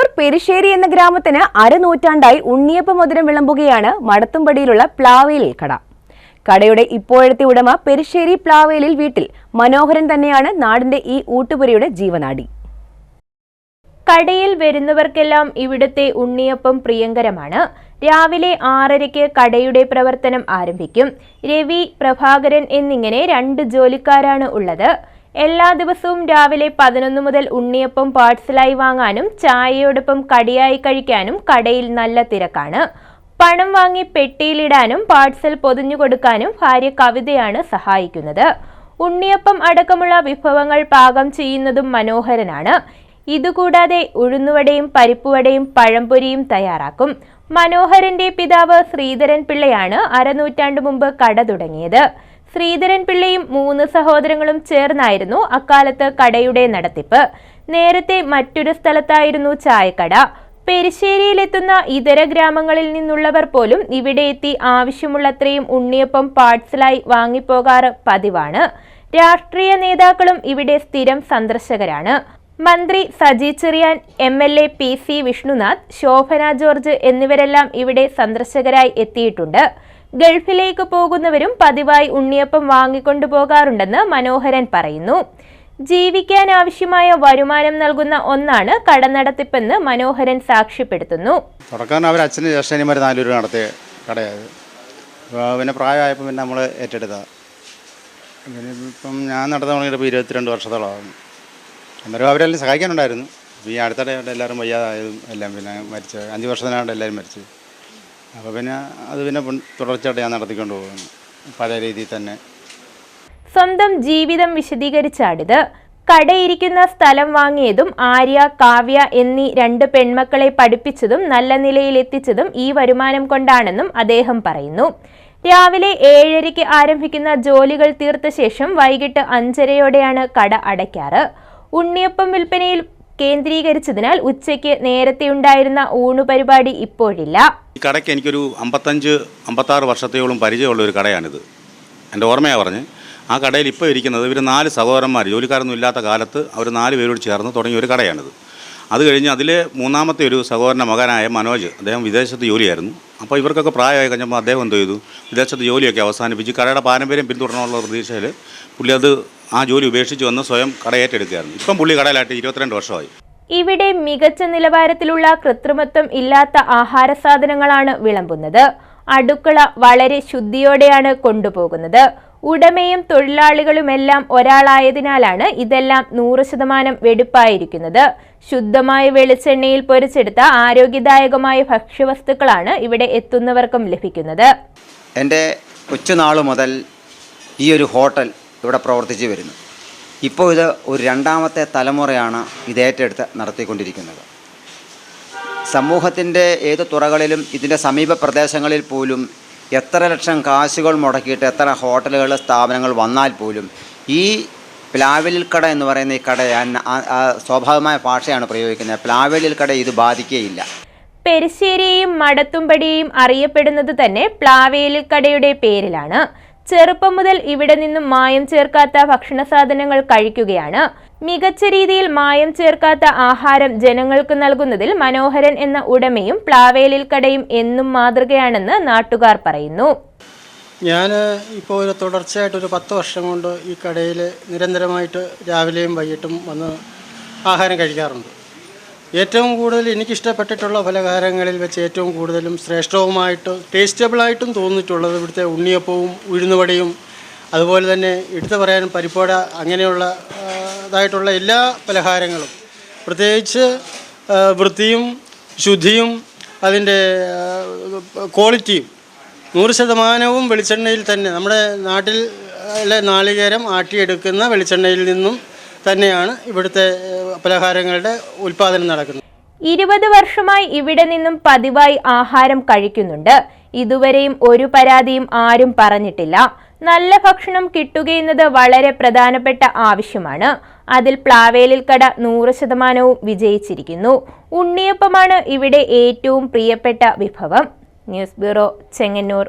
ചെങ്ങന്നൂർ പെരിശ്ശേരി എന്ന ഗ്രാമത്തിന് അരനൂറ്റാണ്ടായി ഉണ്ണിയപ്പ മധുരം വിളമ്പുകയാണ് മടത്തുംപടിയിലുള്ള പ്ലാവേലിൽ കട. കടയുടെ ഇപ്പോഴത്തെ ഉടമ പെരിശ്ശേരി പ്ലാവേലിൽ വീട്ടിൽ മനോഹരൻ തന്നെയാണ് നാടിന്റെ ഈ ഊട്ടുപുരയുടെ ജീവനാടി. കടയിൽ വരുന്നവർക്കെല്ലാം ഇവിടുത്തെ ഉണ്ണിയപ്പം പ്രിയങ്കരമാണ്. രാവിലെ ആറരയ്ക്ക് കടയുടെ പ്രവർത്തനം ആരംഭിക്കും. രവി പ്രഭാകരൻ എന്നിങ്ങനെ രണ്ട് ജോലിക്കാരാണ് ഉള്ളത്. എല്ലാ ദിവസവും രാവിലെ പതിനൊന്ന് മുതൽ ഉണ്ണിയപ്പം പാഴ്സലായി വാങ്ങാനും ചായയോടൊപ്പം കടിയായി കഴിക്കാനും കടയിൽ നല്ല തിരക്കാണ്. പണം വാങ്ങി പെട്ടിയിലിടാനും പാഴ്സൽ പൊതിഞ്ഞു കൊടുക്കാനും ഭാര്യ കവിതയാണ് സഹായിക്കുന്നത്. ഉണ്ണിയപ്പം അടക്കമുള്ള വിഭവങ്ങൾ പാകം ചെയ്യുന്നതും മനോഹരനാണ്. ഇതുകൂടാതെ ഉഴുന്നുവടയും പരിപ്പുവടയും പഴംപൊരിയും തയ്യാറാക്കും. മനോഹരന്റെ പിതാവ് ശ്രീധരൻ പിള്ളയാണ് അരനൂറ്റാണ്ടു മുമ്പ് കട തുടങ്ങിയത്. ശ്രീധരൻ പിള്ളയും മൂന്ന് സഹോദരങ്ങളും ചേർന്നായിരുന്നു അക്കാലത്ത് കടയുടെ നടത്തിപ്പ്. നേരത്തെ മറ്റൊരു സ്ഥലത്തായിരുന്നു ചായക്കട. പെരിശ്ശേരിയിലെത്തുന്ന ഇതര ഗ്രാമങ്ങളിൽ നിന്നുള്ളവർ പോലും ഇവിടെ എത്തി ആവശ്യമുള്ളത്രയും ഉണ്ണിയപ്പം പാഴ്സലായി വാങ്ങിപ്പോകാറ് പതിവാണ്. രാഷ്ട്രീയ നേതാക്കളും ഇവിടെ സ്ഥിരം സന്ദർശകരാണ്. മന്ത്രി Saji Cheriyan M L A P C Vishnunath Shobhana George എന്നിവരെല്ലാം ഇവിടെ സന്ദർശകരായി എത്തിയിട്ടുണ്ട്. ഗൾഫിലേക്ക് പോകുന്നവരും പതിവായി ഉണ്ണിയപ്പം വാങ്ങിക്കൊണ്ടു പോകാറുണ്ടെന്ന് മനോഹരൻ പറയുന്നു. ജീവിക്കാൻ ആവശ്യമായ വരുമാനം നൽകുന്ന ഒന്നാണ് കടനടത്തിപ്പെന്ന് മനോഹരൻ സാക്ഷ്യപ്പെടുത്തുന്നു. തുടക്കം അവർ അച്ഛനും ജ്യേഷ്ഠനിമാർ രൂപ നടത്തിയ കടയത്. പിന്നെ പ്രായമായപ്പോൾ പിന്നെ നമ്മൾ ഏറ്റെടുത്ത പിന്നെ ഇപ്പം ഞാൻ നടത്താൻ തുടങ്ങിയപ്പോൾ ഇരുപത്തിരണ്ട് വർഷത്തോളമാകും അന്നേരം അവരെല്ലാം സഹായിക്കാനുണ്ടായിരുന്നു. ഈ അടുത്തിടെ എല്ലാവരും വയ്യാതായതും എല്ലാം പിന്നെ മരിച്ച് അഞ്ച് വർഷത്തിനാണ്ട് എല്ലാവരും മരിച്ചു. അപ്പോൾ പിന്നെ അത് പിന്നെ തുടർച്ചയായിട്ട് ഞാൻ നടത്തിക്കൊണ്ട് പോകുന്നു. പഴയ രീതിയിൽ തന്നെ. സ്വന്തം ജീവിതം വിശദീകരിച്ചാണിത് കടയിരിക്കുന്ന സ്ഥലം വാങ്ങിയതും ആര്യ കാവ്യ എന്നീ രണ്ട് പെൺമക്കളെ പഠിപ്പിച്ചതും നല്ല നിലയിൽ എത്തിച്ചതും ഈ വരുമാനം കൊണ്ടാണെന്നും അദ്ദേഹം പറയുന്നു. രാവിലെ ഏഴരയ്ക്ക് ആരംഭിക്കുന്ന ജോലികൾ തീർത്ത ശേഷം വൈകിട്ട് അഞ്ചരയോടെയാണ് കട അടയ്ക്കാറ്. ഉണ്ണിയപ്പം വിൽപ്പനയിൽ കേന്ദ്രീകരിച്ചതിനാൽ ഉച്ചയ്ക്ക് നേരത്തെ ഉണ്ടായിരുന്ന ഊണു പരിപാടി ഇപ്പോഴില്ല. ഈ കടയ്ക്ക് എനിക്കൊരു അമ്പത്തഞ്ച് അമ്പത്താറ് വർഷത്തെയോളം പരിചയമുള്ള ഒരു കടയാണിത്. എന്റെ ഓർമ്മയാണ് പറഞ്ഞ്. ആ കടയിൽ ഇപ്പോൾ ഇരിക്കുന്നത് ഇവർ നാല് സഹോദരന്മാർ ജോലിക്കാരൊന്നും ഇല്ലാത്ത കാലത്ത് അവർ നാല് പേരോട് ചേർന്ന് തുടങ്ങിയ ഒരു കടയാണിത്. അത് കഴിഞ്ഞ് അതിലെ മൂന്നാമത്തെ ഒരു സഹോദരന്റെ മകനായ മനോജ് അദ്ദേഹം വിദേശത്ത് ജോലിയായിരുന്നു. അപ്പോൾ ഇവർക്കൊക്കെ പ്രായമായി കഴിഞ്ഞപ്പോൾ അദ്ദേഹം എന്ത് ചെയ്തു? വിദേശത്ത് ജോലിയൊക്കെ അവസാനിപ്പിച്ച് കടയുടെ പാരമ്പര്യം പിന്തുടരണമുള്ള പ്രതീക്ഷയിൽ പുള്ളി അത് ആ ജോലി ഉപേക്ഷിച്ച് വന്ന് സ്വയം കട ഏറ്റെടുക്കുകയായിരുന്നു. ഇപ്പം പുള്ളി കടയിലായിട്ട് ഇരുപത്തിരണ്ട് വർഷമായി. ഇവിടെ മികച്ച നിലവാരത്തിലുള്ള കൃത്രിമത്വം ഇല്ലാത്ത ആഹാര സാധനങ്ങളാണ് വിളമ്പുന്നത്. അടുക്കള വളരെ ശുദ്ധിയോടെയാണ് കൊണ്ടുപോകുന്നത്. ഉടമയും തൊഴിലാളികളുമെല്ലാം ഒരാളായതിനാലാണ് ഇതെല്ലാം നൂറ് ശതമാനം വെടിപ്പായിരിക്കുന്നത്. ശുദ്ധമായ വെളിച്ചെണ്ണയിൽ പൊരിച്ചെടുത്ത ആരോഗ്യദായകമായ ഭക്ഷ്യവസ്തുക്കളാണ് ഇവിടെ എത്തുന്നവർക്കും ലഭിക്കുന്നത്. എന്റെ കൊച്ചുനാൾ മുതൽ ഈ ഒരു ഹോട്ടൽ ഇവിടെ പ്രവർത്തിച്ചു വരുന്നു. ഇപ്പോൾ ഇത് ഒരു രണ്ടാമത്തെ തലമുറയാണ് ഇതേറ്റെടുത്ത് നടത്തിക്കൊണ്ടിരിക്കുന്നത്. സമൂഹത്തിന്റെ ഏത് തുറകളിലും ഇതിന്റെ സമീപ പ്രദേശങ്ങളിൽ പോലും എത്ര ലക്ഷം കാശുകൾ മുടക്കിയിട്ട് എത്ര ഹോട്ടലുകൾ സ്ഥാപനങ്ങൾ വന്നാൽ പോലും ഈ പ്ലാവലിൽ കട എന്ന് പറയുന്ന ഈ കട സ്വാഭാവികമായ ഭാഷയാണ് പ്രയോഗിക്കുന്നത്. പ്ലാവലിൽ കട ഇത് ബാധിക്കുകയില്ല. പെരിശ്ശേരിയെയും മടത്തുംപടിയെയും അറിയപ്പെടുന്നത് തന്നെ പ്ലാവേലിൽ കടയുടെ പേരിലാണ്. ചെറുപ്പം മുതൽ ഇവിടെ നിന്നും മായം ചേർക്കാത്ത ഭക്ഷണ സാധനങ്ങൾ കഴിക്കുകയാണ്. മികച്ച രീതിയിൽ മായം ചേർക്കാത്ത ആഹാരം ജനങ്ങൾക്ക് നൽകുന്നതിൽ മനോഹരൻ എന്ന ഉടമയും പ്ലാവേലിൽ കടയും എന്നും മാതൃകയാണെന്ന് നാട്ടുകാർ പറയുന്നു. ഞാൻ ഇപ്പോൾ ഒരു തുടർച്ചയായിട്ട് ഒരു പത്ത് വർഷം കൊണ്ട് ഈ കടയിൽ നിരന്തരമായിട്ട് രാവിലെയും വൈകിട്ടും വന്ന് ആഹാരം കഴിക്കാറുണ്ട്. ഏറ്റവും കൂടുതൽ എനിക്കിഷ്ടപ്പെട്ടിട്ടുള്ള പലഹാരങ്ങളിൽ വെച്ച് ഏറ്റവും കൂടുതലും ശ്രേഷ്ഠവുമായിട്ട് ടേസ്റ്റബിളായിട്ടും തോന്നിയിട്ടുള്ളത് ഇവിടുത്തെ ഉണ്ണിയപ്പവും ഉഴുന്നുവടയും അതുപോലെ തന്നെ എടുത്തു പറയാൻ പരിപ്പോട അങ്ങനെയുള്ള ഇതായിട്ടുള്ള എല്ലാ പലഹാരങ്ങളും. പ്രത്യേകിച്ച് വൃത്തിയും ശുദ്ധിയും അതിന്റെ ക്വാളിറ്റിയും നൂറ് ശതമാനവും വെളിച്ചെണ്ണയിൽ തന്നെ നമ്മുടെ നാട്ടിൽ നാളികേരം ആട്ടിയെടുക്കുന്ന വെളിച്ചെണ്ണയിൽ നിന്നും തന്നെയാണ് ഇവിടുത്തെ പലഹാരങ്ങളുടെ ഉൽപ്പാദനം നടക്കുന്നത്. ഇരുപത് വർഷമായി ഇവിടെ നിന്നും പതിവായി ആഹാരം കഴിക്കുന്നുണ്ട്. ഇതുവരെയും ഒരു പരാതിയും ആരും പറഞ്ഞിട്ടില്ല. നല്ല ഭക്ഷണം കിട്ടുകയെന്നത് വളരെ പ്രധാനപ്പെട്ട ആവശ്യമാണ്. അതിൽ പ്ലാവേലിൽ കട നൂറ് ശതമാനവും വിജയിച്ചിരിക്കുന്നു. ഉണ്ണിയപ്പമാണ് ഇവിടെ ഏറ്റവും പ്രിയപ്പെട്ട വിഭവം. News bureau Chengannur.